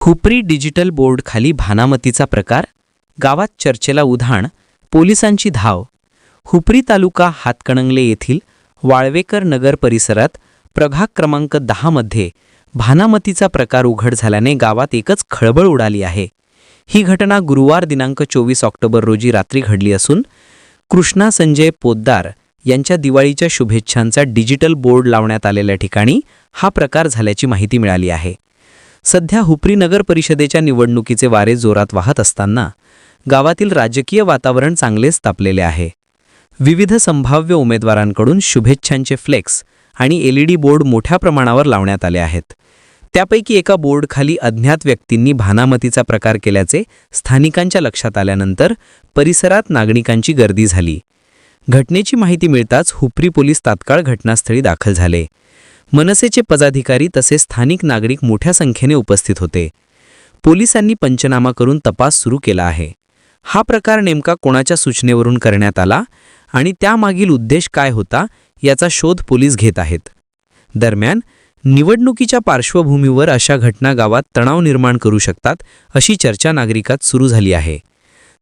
Hupari digital बोर्डखाली भानामतीचा प्रकार गावात चर्चेला उधाण पोलिसांची धाव. हुपरी तालुका हातकणंगले येथील वाळवेकर नगर परिसरात प्रभाग क्रमांक दहामध्ये भानामतीचा प्रकार उघड झाल्याने गावात एकच खळबळ उडाली आहे. ही घटना गुरुवार दिनांक चोवीस ऑक्टोबर रोजी रात्री घडली असून कृष्णा संजय पोद्दार यांच्या दिवाळीच्या शुभेच्छांचा डिजिटल बोर्ड लावण्यात आलेल्या ठिकाणी हा प्रकार झाल्याची माहिती मिळाली आहे. सध्या हुपरी नगर परिषदेच्या निवडणुकीचे वारे जोरात वाहत असताना गावातील राजकीय वातावरण चांगलेच तापलेले आहे. विविध संभाव्य उमेदवारांकडून शुभेच्छांचे फ्लेक्स आणि एलईडी बोर्ड मोठ्या प्रमाणावर लावण्यात आले आहेत. त्यापैकी एका बोर्डखाली अज्ञात व्यक्तींनी भानामतीचा प्रकार केल्याचे स्थानिकांच्या लक्षात आल्यानंतर परिसरात नागरिकांची गर्दी झाली. घटनेची माहिती मिळताच हुपरी पोलीस तात्काळ घटनास्थळी दाखल झाले. मनसेचे पदाधिकारी तसेच स्थानिक नागरिक मोठ्या संख्येने उपस्थित होते. पोलिसांनी पंचनामा करून तपास सुरू केला आहे. हा प्रकार नेमका कोणाच्या सूचनेवरून करण्यात आला आणि त्यामागील उद्देश काय होता याचा शोध पोलीस घेत आहेत. दरम्यान निवडणुकीच्या पार्श्वभूमीवर अशा घटना गावात तणाव निर्माण करू शकतात अशी चर्चा नागरिकात सुरू झाली आहे.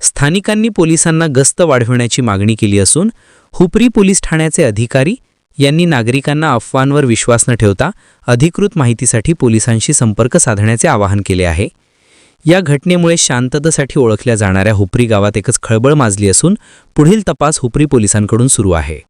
स्थानिकांनी पोलिसांना गस्त वाढविण्याची मागणी केली असून हुपरी पोलीस ठाण्याचे अधिकारी यांनी नागरिकांना अफवांवर विश्वास न ठेवता अधिकृत माहितीसाठी पोलिसांशी संपर्क साधण्याचे आवाहन केले आहे. या घटनेमुळे शांततेसाठी ओळखल्या जाणाऱ्या हुपरी गावात एकच खळबळ माजली असून पुढील तपास हुपरी पोलिसांकडून सुरू आहे.